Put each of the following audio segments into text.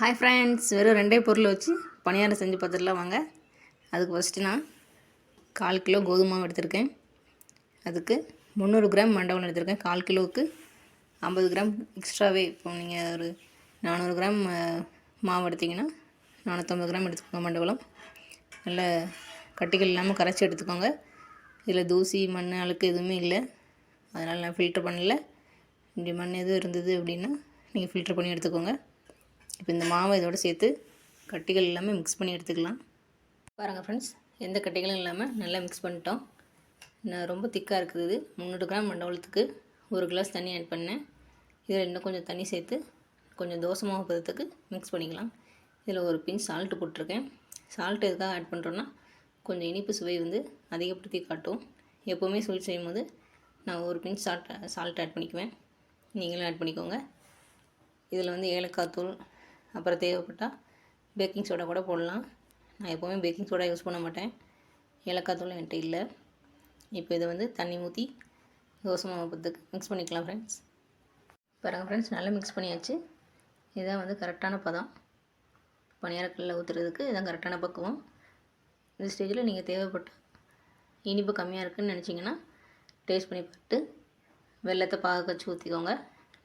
Hi friends வெறும் ரெண்டே பொருளை வச்சு பணியாரம் செஞ்சு பார்த்துடலாம் வாங்க. அதுக்கு ஃபஸ்ட்டு நான் கால் கிலோ கோதுமை எடுத்திருக்கேன். அதுக்கு முந்நூறு கிராம் மண்டபம் எடுத்திருக்கேன். கால் கிலோவுக்கு ஐம்பது கிராம் எக்ஸ்ட்ராவே இப்போ நீங்கள் ஒரு நானூறு கிராம் மாவு எடுத்திங்கன்னா நானூற்றம்பது கிராம் எடுத்துக்கோங்க மண்டபலம் நல்ல கட்டிகள் இல்லாமல் கரைச்சி எடுத்துக்கோங்க. இதில் தூசி மண் அழுக்கு எதுவுமே இல்லை. அதனால் நான் ஃபில்டர் பண்ணல. இப்படி மண் எதுவும் இருந்தது அப்படின்னா நீங்கள் ஃபில்டர் பண்ணி எடுத்துக்கோங்க. இப்போ இந்த மாவை இதோட சேர்த்து கட்டிகள் எல்லாமே மிக்ஸ் பண்ணி எடுத்துக்கலாம். பாருங்கள் ஃப்ரெண்ட்ஸ் எந்த கட்டிகளும் இல்லாமல் நல்லா மிக்ஸ் பண்ணிட்டோம். நான் ரொம்ப திக்காக இருக்குது முந்நூறு கிராம் மண்டபத்துக்கு ஒரு கிளாஸ் தண்ணி ஆட் பண்ணேன். இதில் இன்னும் கொஞ்சம் தண்ணி சேர்த்து கொஞ்சம் தோசை மாவு பதத்துக்கு மிக்ஸ் பண்ணிக்கலாம். இதில் ஒரு பின் சால்ட்டு போட்டிருக்கேன். சால்ட் எதுக்காக ஆட் பண்ணுறோன்னா கொஞ்சம் இனிப்பு சுவை வந்து அதிகப்படுத்தி காட்டும். எப்போவுமே ஸ்வீட் செய்யும்போது நான் ஒரு பின் சால்ட் சால்ட் ஆட் பண்ணிக்குவேன். நீங்களும் ஆட் பண்ணிக்கோங்க. இதில் வந்து ஏலக்காய் தூள் அப்புறம் தேவைப்பட்டால் பேக்கிங் சோடா கூட போடலாம். நான் எப்போவுமே பேக்கிங் சோடா யூஸ் பண்ண மாட்டேன். ஏலக்காய் தூள் என்கிட்ட இல்லை. இப்போ இதை வந்து தண்ணி ஊற்றி தோசை மாவு பத்துக்கு மிக்ஸ் பண்ணிக்கலாம் ஃப்ரெண்ட்ஸ் பாருங்கள் ஃப்ரெண்ட்ஸ் நல்லா மிக்ஸ் பண்ணியாச்சு. இதுதான் வந்து கரெக்டான பதம். பணியாரக்கல்லில் ஊற்றுறதுக்கு இதான் கரெக்டான பக்குவம். இந்த ஸ்டேஜில் நீங்கள் தேவைப்பட்ட இனிப்பு கம்மியாக இருக்குன்னு நினச்சிங்கன்னா டேஸ்ட் பண்ணி பார்த்து வெள்ளத்தை பாக வச்சு ஊற்றிக்கோங்க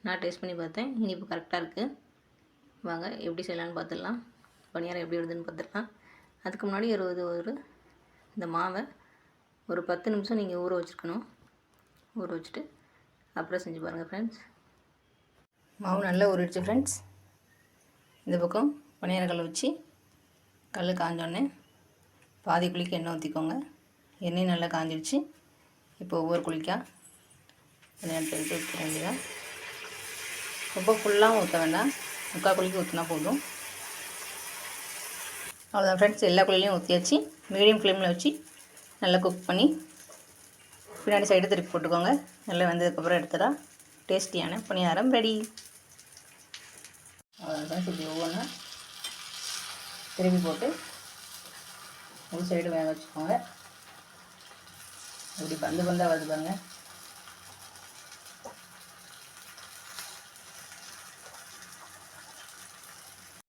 நான் டேஸ்ட் பண்ணி பார்த்தேன். இனிப்பு கரெக்டாக இருக்குது வாங்க எப்படி செய்யலாம்னு பார்த்துடலாம். பணியாரம் எப்படி வருதுன்னு பார்த்துடலாம். அதுக்கு முன்னாடி ஒரு ஒரு இந்த மாவை ஒரு பத்து நிமிஷம் நீங்கள் ஊற வச்சுருக்கணும். ஊற வச்சுட்டு அப்புறம் செஞ்சு பாருங்கள் ஃப்ரெண்ட்ஸ் மாவு நல்லா ஊறிடுச்சு ஃப்ரெண்ட்ஸ் இந்த பக்கம் பணியாரக்கல்லை வச்சு கல் காஞ்சோடனே பாதி குழிக்கு எண்ணெய் ஊற்றிக்கோங்க எண்ணெய் நல்லா காஞ்சிடுச்சு. இப்போ ஒவ்வொரு குழிக்கா எண்ணெய் எடுத்து எடுத்து ஊற்ற வேண்டியதான் ரொம்ப ஃபுல்லாகவும் ஊற்ற வேண்டாம். முக்கால் குழிக்கு ஊற்றினா போதும். அவ்வளோதான் ஃப்ரெண்ட்ஸ் எல்லா குழிலையும் ஊற்றியாச்சு மீடியம் ஃப்ளேமில் வச்சு நல்லா குக் பண்ணி பின்னாடி சைடு திருப்பி போட்டுக்கோங்க. நல்லா வெந்ததுக்கப்புறம் எடுத்துடா. டேஸ்டியான பணியாரம் ரெடி அவ்வளோதான் சுற்றி இப்படி ஒவ்வொன்றா திருப்பி போட்டு ஒரு சைடு வேக வச்சுக்கோங்க. இப்படி பந்து பந்தாக வருது